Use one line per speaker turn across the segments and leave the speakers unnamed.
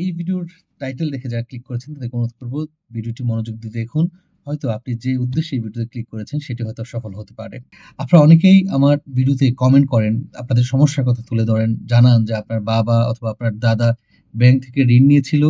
এই ভিডিওর টাইটেল দেখে যারা ক্লিক করেছেন তাদেরকে অনুরোধ করব ভিডিওটি মনোযোগ দিয়ে দেখুন। হয়তো আপনি যে উদ্দেশ্যে এই ভিডিওতে ক্লিক করেছেন সেটি হয়তো সফল হতে পারে। আপনারা অনেকেই আমার ভিডিওতে কমেন্ট করেন, আপনাদের সমস্যার কথা তুলে ধরেন, জানান যে আপনার বাবা অথবা আপনার দাদা ব্যাংক থেকে ঋণ নিয়েছিল।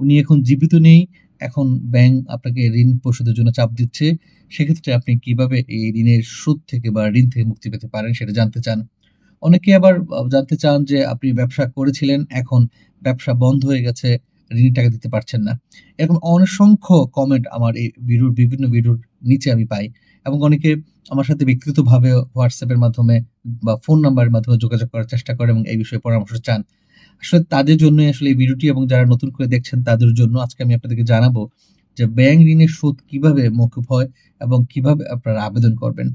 উনি এখন জীবিত নেই। এখন ব্যাংক আপনাকে ঋণ পরিশোধের জন্য চাপ দিচ্ছে। সেক্ষেত্রে আপনি কীভাবে এই ঋণের সুদ থেকে বা ঋণ থেকে মুক্তি পেতে পারেন সেটা জানতে চান। অনেকে আবার জানতে চান যে আপনি ব্যবসা করেছিলেন, এখন ব্যবসা বন্ধ হয়ে গেছে, ঋণের টাকা দিতে পারছেন না। এরকম অসংখ্য কমেন্ট আমার এই ভিডিওর বিভিন্ন ভিডিওর নিচে আমি পাই এবং অনেকে আমার সাথে ব্যক্তিগতভাবে হোয়াটসঅ্যাপের মাধ্যমে বা ফোন নাম্বারের মাধ্যমে যোগাযোগ করার চেষ্টা করে এবং এই বিষয়ে পরামর্শ চান। আসলে তাদের জন্যই আসলে এই ভিডিওটি এবং যারা নতুন করে দেখছেন তাদের জন্য আজকে আমি আপনাদেরকে জানাব যে ব্যাংক ঋণের সুদ কীভাবে মকুব হয় এবং কীভাবে আপনারা আবেদন করবেন।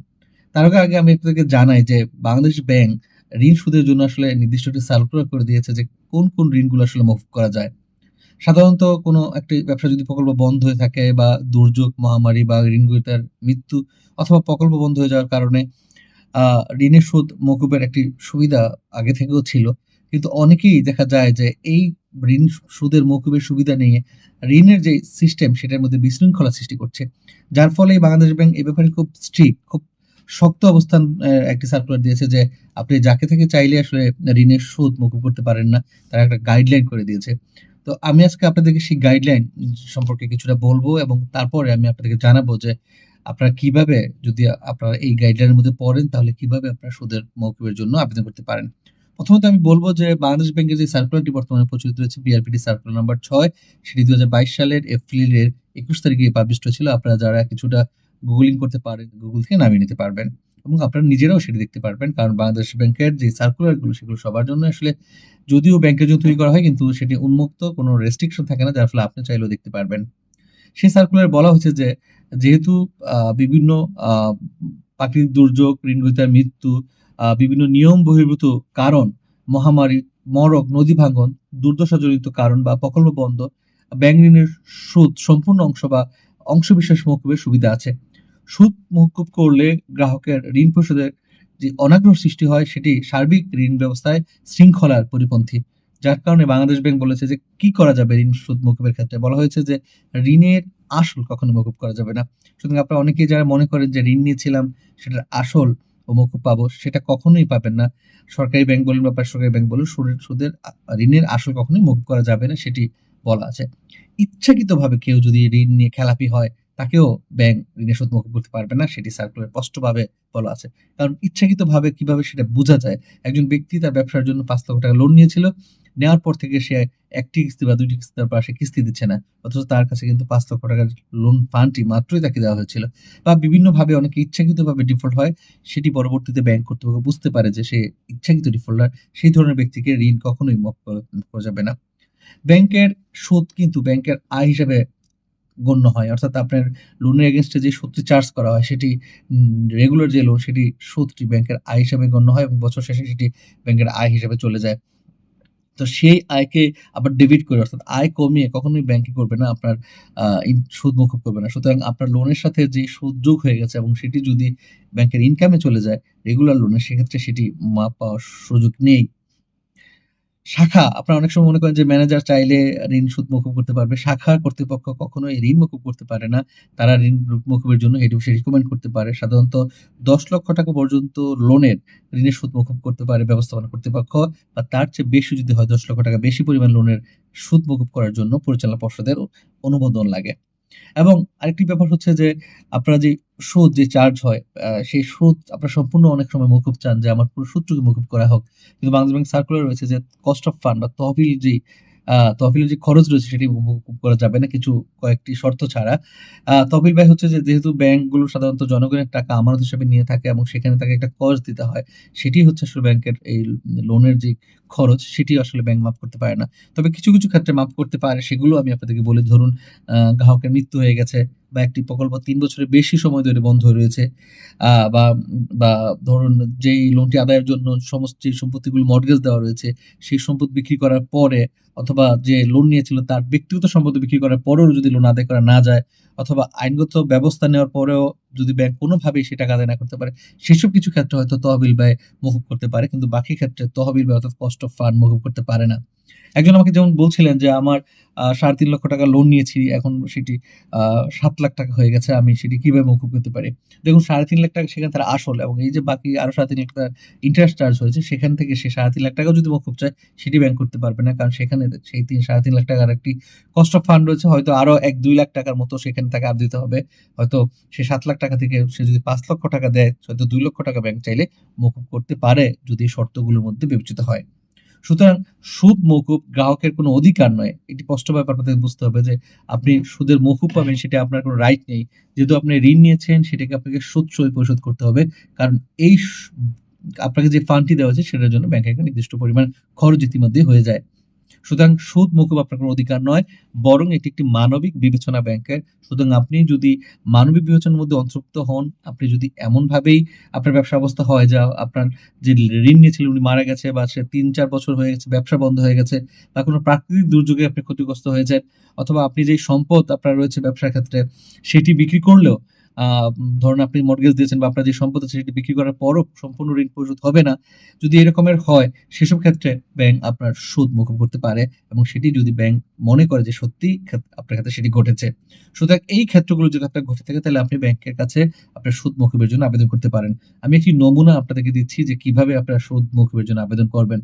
তার আগে আমি আপনাদেরকে জানাই যে বাংলাদেশ ব্যাংক ঋণ সুদের জন্য আসলে নির্দিষ্ট একটি সার্কুলার করে দিয়েছে যে কোন, কোন ঋণগুলো আসলে মকুব করা যায়। সাধারণত কোনো একটি ব্যবসা যদি প্রকল্প বন্ধ হয়ে থাকে বা দুর্যোগ, মহামারী বা ঋণগ্রহীতার মৃত্যু অথবা প্রকল্প বন্ধ হয়ে যাওয়ার কারণে ঋণের সুদ মকুবের একটি সুবিধা আগে থেকেও ছিল। কিন্তু অনেকেই দেখা যায় যে এই ঋণ সুদের মকুবের সুবিধা নিয়ে ঋণের যে সিস্টেম সেটার মধ্যে বিশৃঙ্খলা সৃষ্টি করছে। যার ফলে বাংলাদেশ ব্যাংক এ ব্যাপারে খুব স্ট্রিক্ট, খুব শক্ত অবস্থান একটি সার্কুলার দিয়েছে যে আপনি যাকে থেকে চাইলে আসলে ঋণের সুদ মকুব করতে পারেন না। তারা একটা গাইডলাইন করে দিয়েছে। তো আমি আজকে আপনাদেরকে সেই গাইডলাইন সম্পর্কে কিছুটা বলব এবং তারপরে আমি আপনাদেরকে জানাব যে আপনারা কীভাবে যদি আপনারা এই গাইডলাইনের মধ্যে পড়েন, তাহলে কীভাবে আপনারা সুদের মকুবের জন্য আবেদন করতে পারেন। প্রথমত আমি বলব যে বাংলাদেশ ব্যাংকের যে সার্কুলারটি বর্তমানে প্রচলিত রয়েছে বিআরপিটি সার্কুলার নাম্বার ৬ সেটি ২০২২ সালের এপ্রিলের ২১ তারিখে পাবলিশড হয়েছিল। আপনারা যারা কিছুটা গুগলিং করতে পারেন, গুগল থেকে নামিয়ে নিতে পারবেন এবং আপনারা নিজেরাও সেটি দেখতে পারবেন। কারণ বাংলাদেশ ব্যাংকের যে সার্কুলারগুলো সেগুলো সবার জন্য আসলে যদিও ব্যাংকের জন্য তৈরি করা হয় কিন্তু সেটি উন্মুক্ত কোনো রেস্ট্রিকশন থাকে না যার ফলে আপনি চাইলেও দেখতে পারবেন। সেই সার্কুলার বলা হয়েছে যে যেহেতু বিভিন্ন প্রাকৃতিক দুর্যোগ, ঋণগ্রহীতার মৃত্যু, বিভিন্ন নিয়ম বহির্ভূত কারণ, মহামারী, মরক নদী ভাঙ্গন, দুর্দশাজনিত কারণ বা প্রকল্প বন্ধ, ব্যাংক ঋণের সুদ সম্পূর্ণ অংশ বা অংশবিশেষ মকুবের সুবিধা আছে। সুদ মকুব করলে গ্রাহকের ঋণ পরিশোধের যে অনাগ্রহ সৃষ্টি হয়, সেটি সার্বিক ঋণ ব্যবস্থায় শৃঙ্খলার পরিপন্থী। যার কারণে বাংলাদেশ ব্যাংক বলেছে যে, কি করা যাবে ঋণ সুদ মকুবের ক্ষেত্রে? বলা হয়েছে যে, ঋণের আসল কখনো মকুব করা যাবে না। সুতরাং আপনারা অনেকেই যারা মনে করেন যে, ঋণ নিয়েছিলাম, সেটার আসল ও মকুব পাবো, সেটা কখনোই পাবেন না। সরকারি ব্যাংক বলুন বা বেসরকারি ব্যাংক বলুন, সুদের সুদের ঋণের আসল কখনোই মকুব করা যাবে না, সেটি বলা আছে। ইচ্ছাকৃতভাবে কেউ যদি ঋণ নিয়ে খেলাপি হয় তাকেও ব্যাংক ঋণের সুদ মকুব করতে পারবে না সেটি সার্কুলার স্পষ্টভাবে বলা আছে। কারণ ইচ্ছাকৃতভাবে কীভাবে সেটা বোঝা যায়? একজন ব্যক্তি তার ব্যবসার জন্য ৳৫,০০,০০০ লোন নিয়েছিল। নেওয়ার পর থেকে সে একটি কিস্তি বা ২ টি কিস্তি দেওয়ার পর সে কিস্তি দিচ্ছে না। অথচ তার কাছে কিন্তু ৳৫,০০,০০০ লোন ফান্ডটি মাত্রই তাকে দেওয়া হয়েছিল। বা বিভিন্নভাবে অনেকে ইচ্ছাকৃতভাবে ডিফল্ট হয়। সেটি পরবর্তীতে ব্যাংক কর্তৃপক্ষ বুঝতে পারে যে সে ইচ্ছাকৃত ডিফল্টার। সেই ধরনের ব্যক্তিকে ঋণ কখনোই করা করা যাবে না। ব্যাংকের সুদ কিন্তু ব্যাংকের আয় হিসেবে গণ্য হয়। অর্থাৎ আপনার লোনের এগেইনস্ট এ যে সুদটি চার্জ করা হয়, সেটি রেগুলার যে লোন সেটি সুদটি ব্যাংকের আয় হিসাবে গণ্য হয় এবং বছর শেষে সেটি ব্যাংকের আয় হিসাবে চলে যায়। তো সেই আয়কে আবার ডেবিট করে, অর্থাৎ আয় কমিয়ে কখনোই ব্যাংক করবে না, আপনার সুদ মকুব করবে না। সুতরাং আপনার লোনের সাথে যে সুদ যোগ হয়ে গেছে এবং সেটি যদি ব্যাংকের ইনকামে চলে যায় রেগুলার লোনে সেক্ষেত্রে সেটি মাপ পাওয়ার সুযোগ নেই। শাখা, আপনারা অনেক সময় মনে করেন যে ম্যানেজার চাইলে ঋণ সুদ মকুব করতে পারবে। শাখা কর্তৃপক্ষ কখনো এই ঋণ মকুব করতে পারে না। তারা ঋণ মকুবের জন্য অফিসে রিকমেন্ড করতে পারে। সাধারণত দশ লক্ষ টাকা পর্যন্ত লোনের ঋণের সুদ মকুব করতে পারে ব্যবস্থাপনা কর্তৃপক্ষ বা তার চেয়ে বেশি যদি হয় দশ লক্ষ টাকা বেশি পরিমাণ লোনের সুদ মকুব করার জন্য পরিচালনা পর্ষদের অনুমোদন লাগে। এবং আরেকটি ব্যাপার হচ্ছে যে আপনারা যে সুদ যে চার্জ হয় সেই সুদ আপনারা সম্পূর্ণ অনেক সময় মকুব চান যে আমার পুরো সুদটুকু মকুব করা হোক। কিন্তু বাংলাদেশ ব্যাংক সার্কুলার রয়েছে যে কস্ট অফ ফান্ড বা তহবিল আ তহবিলের যে খরচ রয়েছে সেটি উপভোগ করা যাবে না কিছু কয়েকটি শর্ত ছাড়া। তহবিল ব্যয় হচ্ছে যে যেহেতু ব্যাংকগুলো সাধারণত জনগণের টাকা আমানত হিসেবে নিয়ে থাকে এবং সেখানে তাকে একটা কস্ট দিতে হয়। সেটি হচ্ছে আসলে ব্যাংকের এই লোনের যে খরচ সেটি আসলে ব্যাংক মাফ করতে পারে না। তবে কিছু, কিছু ক্ষেত্রে মাফ করতে পারে সেগুলো আমি আপনাদেরকে বলি ধরুন গ্রাহকের মৃত্যু হয়ে গেছে বা একটি প্রকল্প তিন বছরের বেশি সময় ধরে বন্ধ হয়ে রয়েছে। বা বা ধরুন যেই লোনটি আদায়ের জন্য সমস্ত যে সম্পত্তিগুলো মর্টগেজ দেওয়া রয়েছে, সেই সম্পদ বিক্রি করার পরে অথবা যে লোন নিয়েছিল তার ব্যক্তিগত সম্পত্তি বিক্রি করার পরেও যদি লোন আদায় করা না যায় অথবা আইনগত ব্যবস্থা নেওয়ার পরেও যদি ব্যাংক কোনোভাবেই সে টাকা আদায় না করতে পারে, সেসব কিছু ক্ষেত্রে হয়তো তহবিল ব্যয় মকুব করতে পারে, কিন্তু বাকি ক্ষেত্রে তহবিল ব্যয় অর্থাৎ কস্ট অফ ফান্ড মকুব করতে পারে না একজন আমাকে যেমন বলছিলেন যে আমার সাড়ে তিন লক্ষ টাকা লোন নিয়েছি, এখন সেটি সাত লাখ টাকা হয়ে গেছে, আমি সেটি কীভাবে মকুব করতে পারি? দেখুন, সাড়ে তিন লাখ টাকা সেখানে তার আসল এবং এই যে বাকি আরও সাড়ে তিন লাখ টাকা ইন্টারেস্ট চার্জ হয়েছে, সেখান থেকে সে সাড়ে তিন লাখ টাকাও যদি মকুব চায়, সেটি ব্যাংক করতে পারবে না। কারণ সেখানে সেই তিন, সাড়ে তিন লাখ টাকার একটি কস্ট অফ ফান্ড রয়েছে, হয়তো আরও এক, দুই লাখ টাকার মতো সেখানে তাকে আর দিতে হবে। হয়তো সে সাত লাখ টাকা থেকে সে যদি পাঁচ লক্ষ টাকা দেয়, হয়তো দুই লক্ষ টাকা ব্যাংক চাইলে মকুব করতে পারে, যদি শর্তগুলোর মধ্যে বিবেচিত হয়। সুতরাং সুদ মকুব গ্রাহকের কোনো অধিকার নয়। এটি স্পষ্ট ব্যাপার আপনাদের বুঝতে হবে যে আপনি সুদের মকুব পাবেন, সেটা আপনার কোনো রাইট নেই। যেহেতু আপনি ঋণ নিয়েছেন, সেটাকে আপনাকে সুদ সই পরিশোধ করতে হবে। কারণ এই আপনাকে যে ফান্ডটি দেওয়া হয়েছে, সেটার জন্য ব্যাংকে একটা নির্দিষ্ট পরিমাণ খরচ ইতিমধ্যে হয়ে যায়। সুতরাং সুদ মকুব আপনার কোনো অধিকার নয়, বরং এটি একটি মানবিক বিবেচনা ব্যাংকের। সুতরাং আপনি যদি মানবিক বিবেচনার মধ্যে অন্তর্ভুক্ত হন, আপনি যদি এমনভাবেই আপনার ব্যবসা অবস্থা হয় যা আপনার যে ঋণ নিয়েছিলেন উনি মারা গেছে বা সে তিন চার বছর হয়ে গেছে, ব্যবসা বন্ধ হয়ে গেছে বা কোনো প্রাকৃতিক দুর্যোগে আপনি ক্ষতিগ্রস্ত হয়ে যায় অথবা আপনি যে সম্পদ আপনার রয়েছে ব্যবসার ক্ষেত্রে, সেটি বিক্রি করলেও ধরুন আপনি মর্গেজ দিয়েছেন বা আপনার যে সম্পদ আছে সেটি বিক্রি করার পরও সম্পূর্ণ ঋণ পরিশোধ হবে না। যদি এরকমের হয়, সেসব ক্ষেত্রে ব্যাংক আপনার সুদ মুকুব করতে পারে এবং সেটি যদি ব্যাংক মনে করে যে সত্যি আপনার ক্ষেত্রে সেটি ঘটেছে। সুতরাং এই ক্ষেত্রগুলো যদি আপনার ঘটে থাকে, তাহলে আপনি ব্যাংকের কাছে আপনার সুদ মকুবের জন্য আবেদন করতে পারেন। আমি একটি নমুনা আপনাদেরকে দিচ্ছি যে কীভাবে আপনার সুদ মকুবের জন্য আবেদন করবেন।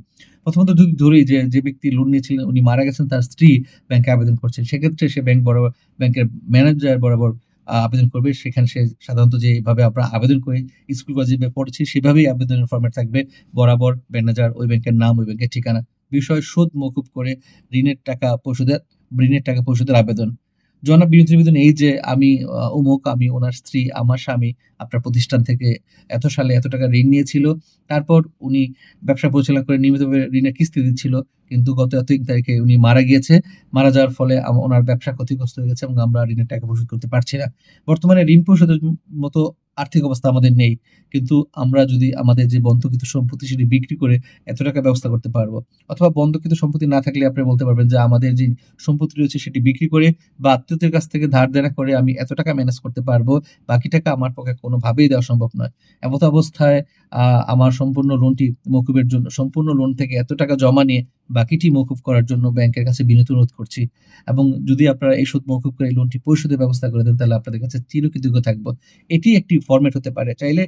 প্রথমত যদি ধরি যে যে ব্যক্তি লোন নিয়েছিলেন, উনি মারা গেছেন, তার স্ত্রী ব্যাংকে আবেদন করছেন, সেক্ষেত্রে সে ব্যাংক বরাবর ব্যাংকের ম্যানেজার বরাবর আবেদন করবে। সেখানে সে সাধারণত যেভাবে আমরা আবেদন করি, স্কুল কলেজে পড়েছি, সেভাবেই আবেদনের ফর্মেট থাকবে। বরাবর ম্যানেজার ওই ব্যাংকের নাম, ওই ব্যাংকের ঠিকানা। বিষয় শোধ মকুব করে ঋণের টাকা পরিশোধের, ঋণের টাকা পরিশোধের আবেদন। জনাব বিনোদিনী নিবেদন এই যে আমি উমুক, আমি ওনার স্ত্রী, আমার স্বামী আপনার প্রতিষ্ঠান থেকে এত সালে এত টাকা ঋণ নিয়েছিল। তারপর উনি ব্যবসা পরিচালনা করে নিয়মিতভাবে ঋণের কিস্তি দিচ্ছিল, কিন্তু গত এত তারিখে উনি মারা গিয়েছে। মারা যাওয়ার ফলে ওনার ব্যবসা ক্ষতিগ্রস্ত হয়ে গেছে এবং আমরা ঋণের টাকা পরিশোধ করতে পারছি না। বর্তমানে ঋণ পরিশোধের মতো আর্থিক অবস্থা আমাদের নেই। কিন্তু আমরা যদি আমাদের যে বন্ধকৃত সম্পত্তি সেটি বিক্রি করে এত টাকা ব্যবস্থা করতে পারব। অথবা বন্ধকৃত সম্পত্তি না থাকলে আপনি বলতে পারবেন যে আমাদের যে সম্পত্তি রয়েছে সেটি বিক্রি করে বা আত্মীয়দের কাছ থেকে ধার দেনা করে আমি এত টাকা ম্যানেজ করতে পারব, বাকি টাকা আমার পক্ষে কোনোভাবেই দেওয়া সম্ভব নয়। এমত অবস্থায় আমার সম্পূর্ণ লোনটি মকুবের জন্য, সম্পূর্ণ লোন থেকে এত টাকা জমা নিয়ে বাকিটি মকুব করার জন্য ব্যাংকের কাছে বিনীত অনুরোধ করছি। এবং যদি আপনারা এই সুদ মকুব করে লোনটি পরিশোধের ব্যবস্থা করে দেন, তাহলে আপনাদের কাছে চিরকৃতজ্ঞ থাকব। এটি একটি ফরম্যাট হতে পারে। চাইলে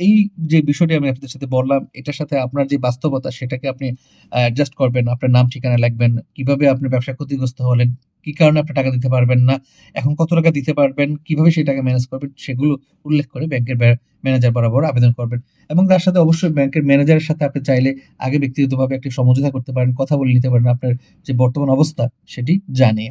এই যে বিষয়টি আমি আপনাদের সাথে বললাম, এটার সাথে আপনার যে বাস্তবতা, সেটাকে আপনি অ্যাডজাস্ট করবেন, আপনার নাম, ঠিকানা লিখবেন, কীভাবে আপনি ব্যবসা ক্ষতিগ্রস্ত হলেন, কি কারণে আপনি টাকা দিতে পারবেন না, এখন কত টাকা দিতে পারবেন, কীভাবে সেই টাকা ম্যানেজ করবেন, সেগুলো উল্লেখ করে ব্যাংকের ম্যানেজার বরাবর আবেদন করবেন। এবং তার সাথে অবশ্যই ব্যাংকের ম্যানেজারের সাথে আপনি চাইলে আগে ব্যক্তিগতভাবে একটি সমঝোতা করতে পারেন, কথা বলে নিতে পারেন আপনার যে বর্তমান অবস্থা, সেটি জানিয়ে।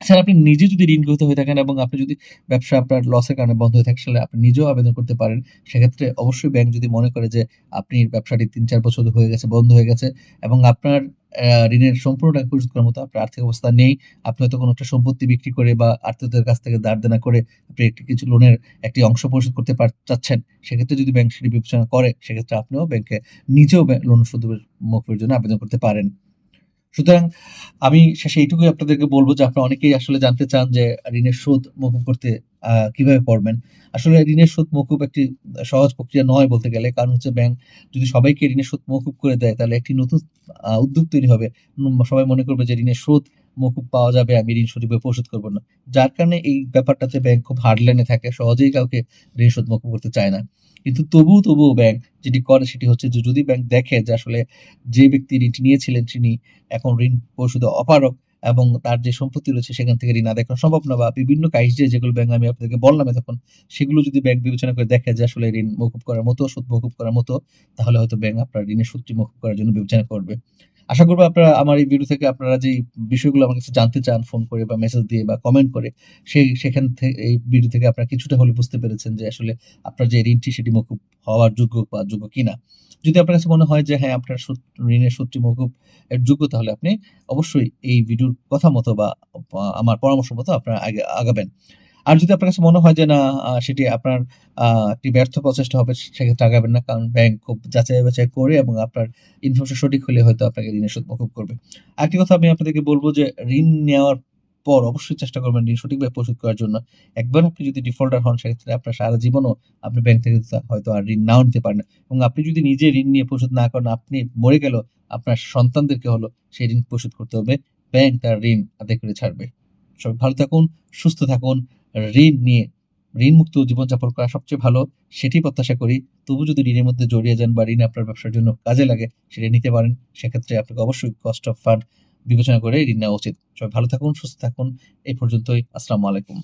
স্যার, আপনি নিজে যদি ঋণগ্রস্ত হয়ে থাকেন এবং আপনি যদি ব্যবসা আপনার লসের কারণে বন্ধ হয়ে থাকে তাহলে আপনি নিজেও আবেদন করতে পারেন। সেক্ষেত্রে অবশ্যই ব্যাংক যদি মনে করে যে আপনি ব্যবসাটি তিন চার বছর হয়ে গেছে, বন্ধ হয়ে গেছে এবং আপনার ঋণের সম্পূর্ণ টাকা পরিশোধ করার মতো আপনার আর্থিক অবস্থা নেই, আপনি হয়তো কোনো একটা সম্পত্তি বিক্রি করে বা আত্মীয়দের কাছ থেকে ধার দেনা করে আপনি একটি কিছু লোনের একটি অংশ পরিশোধ করতে চাচ্ছেন, সেক্ষেত্রে যদি ব্যাংক সেটি বিবেচনা করে, সেক্ষেত্রে আপনিও ব্যাংকে নিজেও লোন সুদের মকুবের জন্য আবেদন করতে পারেন। সুতরাং আমি শেষে এইটুকুই আপনাদেরকে বলব যে আপনারা অনেকেই আসলে জানতে চান যে ঋণের সুদ মকুব করতে কীভাবে করবেন। আসলে ঋণের সুদ মকুব একটি সহজ প্রক্রিয়া নয় বলতে গেলে। কারণ হচ্ছে ব্যাংক যদি সবাইকে ঋণের সুদ মকুব করে দেয়, তাহলে একটি নতুন উদ্যোগ তৈরি হবে। সবাই মনে করবে যে ঋণের সুদ মকুব পাওয়া যাবে, আমি ঋণ সঠিকভাবে পরিশোধ করব না। যার কারণে এই ব্যাপারটাতে ব্যাংক খুব হার্ডলাইনে থাকে, সহজেই কাউকে ঋণ সুদ মকুব করতে চায় না। কিন্তু তবুও তবুও ব্যাংক যেটি করে সেটি হচ্ছে যে যদি ব্যাংক দেখে যে আসলে যে ব্যক্তি ঋণটি নিয়েছিলেন তিনি এখন ঋণ পরিশোধে অপারক এবং তার যে সম্পত্তি রয়েছে সেখান থেকে ঋণ আদায় করা সম্ভব না বা বিভিন্ন কাজে যেগুলো ব্যাংক আমি আপনাদেরকে বললাম তখন সেগুলো যদি ব্যাংক বিবেচনা করে দেখে যে আসলে ঋণ মকুব করার মতো সুদ মকুব করার মতো, তাহলে হয়তো ব্যাংক আপনার ঋণের সুদটি মকুব করার জন্য বিবেচনা করবে। আশা করব আপনারা আমার এই ভিডিও থেকে আপনারা যে বিষয়গুলো আমার কাছে জানতে চান ফোন করে বা মেসেজ দিয়ে বা কমেন্ট করে, সেই, সেখান থেকে এই ভিডিও থেকে আপনারা কিছুটা হলে বুঝতে পেরেছেন যে আসলে আপনার যে ঋণটি সেটি মকুব হওয়ার যোগ্য বা যোগ্য কিনা। যদি আপনার কাছে মনে হয় যে হ্যাঁ আপনার ঋণের সুদটি মকুব এর যোগ্য, তাহলে আপনি অবশ্যই এই ভিডিওর কথা মতো বা আমার পরামর্শ মতো আপনারা আগে, আগাবেন। আর যদি আপনার কাছে মনে হয় যে না সেটি আপনার একটি ব্যর্থ প্রচেষ্টা হবে সেক্ষেত্রে আগাবেন না কারণ ব্যাংক খুব যাচাই বাছাই করে এবং আপনার ইনফরমেশন সঠিক হলে হয়তো আপনাকে ঋণের সুদ মকুব করবে আরেকটি কথা আমি আপনাদেরকে বলব যে ঋণ নেওয়ার পর অবশ্যই চেষ্টা করবেন ঋণ সঠিকভাবে পরিশোধ করার জন্য। একবার আপনি যদি ডিফল্টার হন সেক্ষেত্রে আপনার সারা জীবনও আপনি ব্যাংক থেকে হয়তো আর ঋণ নাও নিতে পারেন এবং আপনি যদি নিজে ঋণ নিয়ে পরিশোধ না করেন, আপনি মরে গেলেও আপনার সন্তানদেরকে হলো সেই ঋণ পরিশোধ করতে হবে। ব্যাংক তার ঋণ আদায় করে ছাড়বে। সবাই ভালো থাকুন, সুস্থ থাকুন। ঋণ নিয়ে ঋণমুক্ত জীবনযাপন করা সবচেয়ে ভালো সেটি প্রত্যাশা করি। তবু যদি ঋণের মধ্যে জড়িয়ে যান বা ঋণ আপনার ব্যবসার জন্য কাজে লাগে সেটা নিতে পারেন। সেক্ষেত্রে আপনাকে অবশ্যই কস্ট অফ ফান্ড বিবেচনা করে ঋণ নেওয়া উচিত। সবাই ভালো থাকুন, সুস্থ থাকুন। এই পর্যন্তই। আসসালামু আলাইকুম।